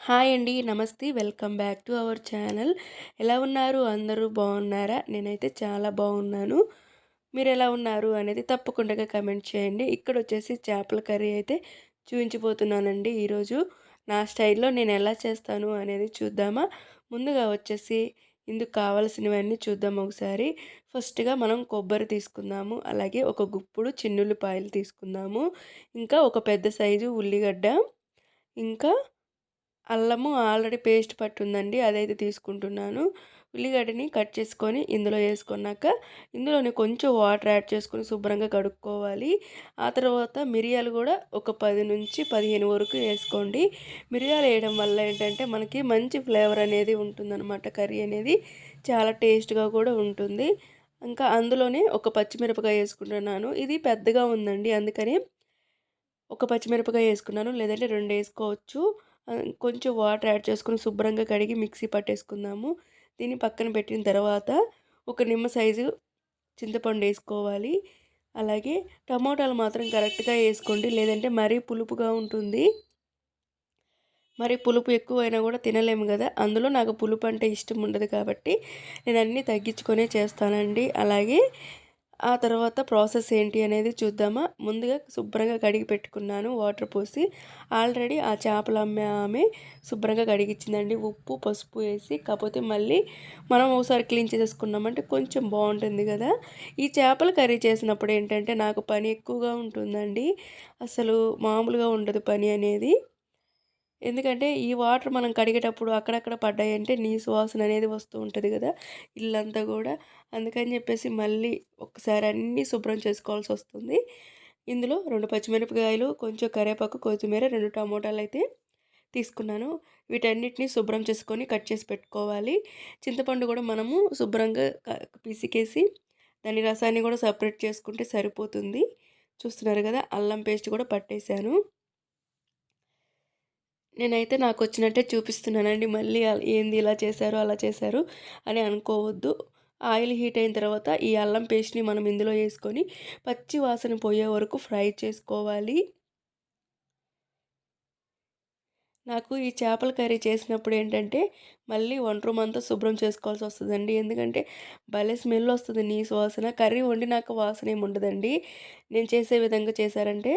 Hi అండి నమస్తే. Welcome back to our channel. ఎలా ఉన్నారు? అందరూ బాగున్నారా? నేనైతే చాలా బాగున్నాను. మీరు ఎలా ఉన్నారు అనేది తప్పకుండా కమెంట్ చేయండి. ఇక్కడ వచ్చేసి చేపల కర్రీ అయితే చూపించిపోతున్నానండి ఈరోజు. నా స్టైల్లో నేను ఎలా చేస్తాను అనేది చూద్దామా? ముందుగా వచ్చేసి ఇందుకు కావాల్సినవన్నీ చూద్దాం ఒకసారి. ఫస్ట్గా మనం కొబ్బరి తీసుకుందాము అలాగే ఒక గుప్పుడు చిన్నుల్లిపాయలు తీసుకుందాము ఇంకా ఒక పెద్ద సైజు ఉల్లిగడ్డ ఇంకా అల్లము ఆల్రెడీ పేస్ట్ పట్టుందండి అదైతే తీసుకుంటున్నాను. ఉల్లిగడ్డని కట్ చేసుకొని ఇందులో వేసుకున్నాక ఇందులోనే కొంచెం వాటర్ యాడ్ చేసుకొని శుభ్రంగా కడుక్కోవాలి. ఆ తర్వాత మిరియాలు కూడా ఒక పది నుంచి పదిహేను వరకు వేసుకోండి. మిరియాలు వేయడం వల్ల ఏంటంటే మనకి మంచి ఫ్లేవర్ అనేది ఉంటుందన్నమాట. కర్రీ అనేది చాలా టేస్ట్గా కూడా ఉంటుంది. ఇంకా అందులోనే ఒక పచ్చిమిరపకాయ వేసుకుంటున్నాను. ఇది పెద్దగా ఉందండి అందుకని ఒక పచ్చిమిరపకాయ వేసుకున్నాను. లేదంటే రెండు వేసుకోవచ్చు. కొంచెం వాటర్ యాడ్ చేసుకుని శుభ్రంగా కడిగి మిక్సీ పట్టేసుకుందాము. దీన్ని పక్కన పెట్టిన తర్వాత ఒక నిమ్మ సైజు చింతపండు వేసుకోవాలి. అలాగే టమోటాలు మాత్రం కరెక్ట్గా వేసుకోండి. లేదంటే మరీ పులుపుగా ఉంటుంది. మరి పులుపు ఎక్కువైనా కూడా తినలేము కదా. అందులో నాకు పులుపు అంటే ఇష్టం ఉండదు కాబట్టి నేను అన్నీ తగ్గించుకొనే చేస్తానండి. అలాగే ఆ తర్వాత ప్రాసెస్ ఏంటి అనేది చూద్దామా. ముందుగా శుభ్రంగా కడిగి పెట్టుకున్నాను వాటర్ పోసి. ఆల్రెడీ ఆ చేపలు అమ్మే ఆమె శుభ్రంగా కడిగిచ్చిందండి. ఉప్పు పసుపు వేసి కాకపోతే మళ్ళీ మనం ఒకసారి క్లీన్ చేసేసుకున్నామంటే కొంచెం బాగుంటుంది కదా. ఈ చేపలు కర్రీ చేసినప్పుడు ఏంటంటే నాకు పని ఎక్కువగా ఉంటుందండి. అసలు మామూలుగా ఉండదు పని అనేది. ఎందుకంటే ఈ వాటర్ మనం కడిగేటప్పుడు అక్కడక్కడ పడ్డాయంటే నీ సువాసన అనేది వస్తూ ఉంటుంది కదా ఇల్లంతా కూడా. అందుకని చెప్పేసి మళ్ళీ ఒకసారి అన్నీ శుభ్రం చేసుకోవాల్సి వస్తుంది. ఇందులో రెండు పచ్చిమిరపకాయలు కొంచెం కరివేపాకు కొత్తిమీర రెండు టమోటాలు అయితే తీసుకున్నాను. వీటన్నిటిని శుభ్రం చేసుకొని కట్ చేసి పెట్టుకోవాలి. చింతపండు కూడా మనము శుభ్రంగా పిసికేసి దాని రసాన్ని కూడా సపరేట్ చేసుకుంటే సరిపోతుంది. చూస్తున్నారు కదా అల్లం పేస్ట్ కూడా పట్టేశాను. నేనైతే నాకు వచ్చినట్టే చూపిస్తున్నానండి. మళ్ళీ ఏంది ఇలా చేశారు అలా చేశారు అని అనుకోవద్దు. ఆయిల్ హీట్ అయిన తర్వాత ఈ అల్లం పేస్ట్ని మనం ఇందులో వేసుకొని పచ్చి వాసన పోయే వరకు ఫ్రై చేసుకోవాలి. నాకు ఈ చేపల కర్రీ చేసినప్పుడు ఏంటంటే మళ్ళీ వంట రూమ్ అంతా శుభ్రం చేసుకోవాల్సి వస్తుందండి. ఎందుకంటే భలే స్మెల్ వస్తుంది నీ వాసన. కర్రీ వండి నాకు వాసన ఏమి ఉండదండి నేను చేసే విధంగా చేశారంటే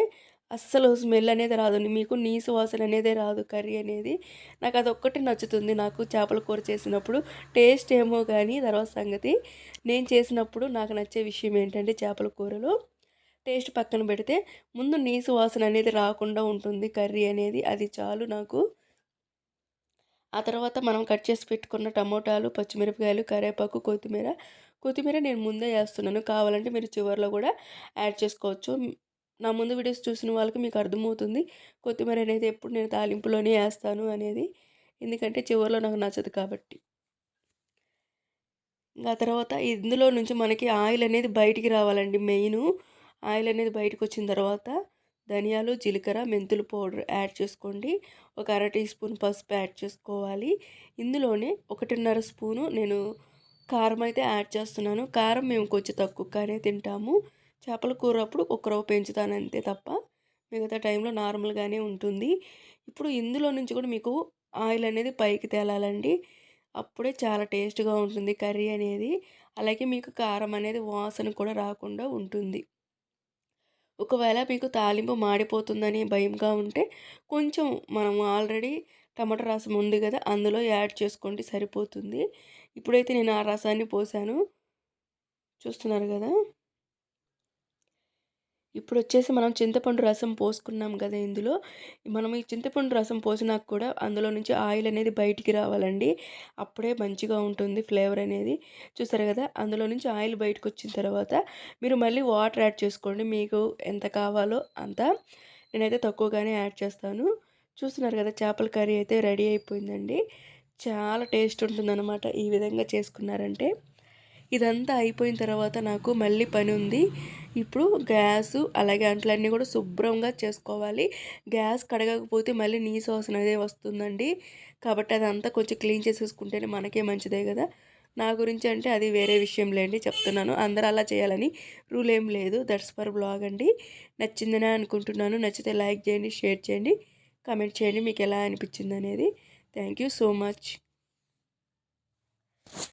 అస్సలు స్మెల్ అనేది రాదు. మీకు నీసు వాసన అనేది రాదు కర్రీ అనేది. నాకు అది ఒక్కటి నచ్చుతుంది. నాకు చేపల కూర చేసినప్పుడు టేస్ట్ ఏమో కానీ తర్వాత సంగతి. నేను చేసినప్పుడు నాకు నచ్చే విషయం ఏంటంటే చేపల కూరలో. టేస్ట్ పక్కన పెడితే ముందు నీసు వాసన అనేది రాకుండా ఉంటుంది కర్రీ అనేది. అది చాలు నాకు. ఆ తర్వాత మనం కట్ చేసి పెట్టుకున్న టమోటాలు పచ్చిమిరపకాయలు కరివేపాకు కొత్తిమీర. కొత్తిమీర నేను ముందే వేస్తున్నాను. కావాలంటే మీరు చివరిలో కూడా యాడ్ చేసుకోవచ్చు. నా ముందు వీడియోస్ చూసిన వాళ్ళకి మీకు అర్థమవుతుంది. కొత్తిమీర అనేది ఎప్పుడు నేను తాలింపులోనే వేస్తాను అనేది. ఎందుకంటే చివరిలో నాకు నచ్చదు కాబట్టి. ఇంకా తర్వాత ఇందులో నుంచి మనకి ఆయిల్ అనేది బయటికి రావాలండి మెయిన్. ఆయిల్ అనేది బయటకు వచ్చిన తర్వాత ధనియాలు జీలకర్ర మెంతుల పౌడర్ యాడ్ చేసుకోండి. ఒక అర టీ స్పూన్ పసుపు యాడ్ చేసుకోవాలి. ఇందులోనే ఒకటిన్నర స్పూను నేను కారం అయితే యాడ్ చేస్తున్నాను. కారం మేము కొంచెం తక్కువగానే తింటాము. చేపల కూర అప్పుడు ఒక రవ్వ పెంచుతాను అంతే తప్ప మిగతా టైంలో నార్మల్గానే ఉంటుంది. ఇప్పుడు ఇందులో నుంచి కూడా మీకు ఆయిల్ అనేది పైకి తేలాలండి. అప్పుడే చాలా టేస్ట్గా ఉంటుంది కర్రీ అనేది. అలాగే మీకు కారం అనేది వాసన కూడా రాకుండా ఉంటుంది. ఒకవేళ మీకు తాలింపు మాడిపోతుందని భయంగా ఉంటే కొంచెం మనం ఆల్రెడీ టమాటా రసం ఉంది కదా అందులో యాడ్ చేసుకోండి సరిపోతుంది. ఇప్పుడైతే నేను ఆ రసాన్ని పోసాను. చూస్తున్నారు కదా? ఇప్పుడు వచ్చేసి మనం చింతపండు రసం పోసుకున్నాం కదా ఇందులో. మనం ఈ చింతపండు రసం పోసినాక కూడా అందులో నుంచి ఆయిల్ అనేది బయటికి రావాలండి. అప్పుడే మంచిగా ఉంటుంది ఫ్లేవర్ అనేది. చూసారు కదా అందులో నుంచి ఆయిల్ బయటకు వచ్చిన తర్వాత మీరు మళ్ళీ వాటర్ యాడ్ చేసుకోండి. మీకు ఎంత కావాలో అంత. నేనైతే తక్కువగానే యాడ్ చేస్తాను. చూస్తున్నారు కదా చేపల కర్రీ అయితే రెడీ అయిపోయిందండి. చాలా టేస్ట్ ఉంటుందన్నమాట ఈ విధంగా చేసుకున్నారంటే. ఇదంతా అయిపోయిన తర్వాత నాకు మళ్ళీ పని ఉంది. ఇప్పుడు గ్యాసు అలాగే అంట్లన్నీ కూడా శుభ్రంగా చేసుకోవాలి. గ్యాస్ కడగకపోతే మళ్ళీ నీ వాసన అదే వస్తుందండి. కాబట్టి అదంతా కొంచెం క్లీన్ చేసేసుకుంటేనే మనకే మంచిదే కదా. నా గురించి అంటే అది వేరే విషయం లేండి చెప్తున్నాను. అందరూ అలా చేయాలని రూల్ ఏం లేదు. దట్స్ ఫర్ బ్లాగ్ అండి. నచ్చిందనే అనుకుంటున్నాను. నచ్చితే లైక్ చేయండి షేర్ చేయండి కమెంట్ చేయండి మీకు ఎలా అనిపించింది అనేది థ్యాంక్ యూ సో మచ్.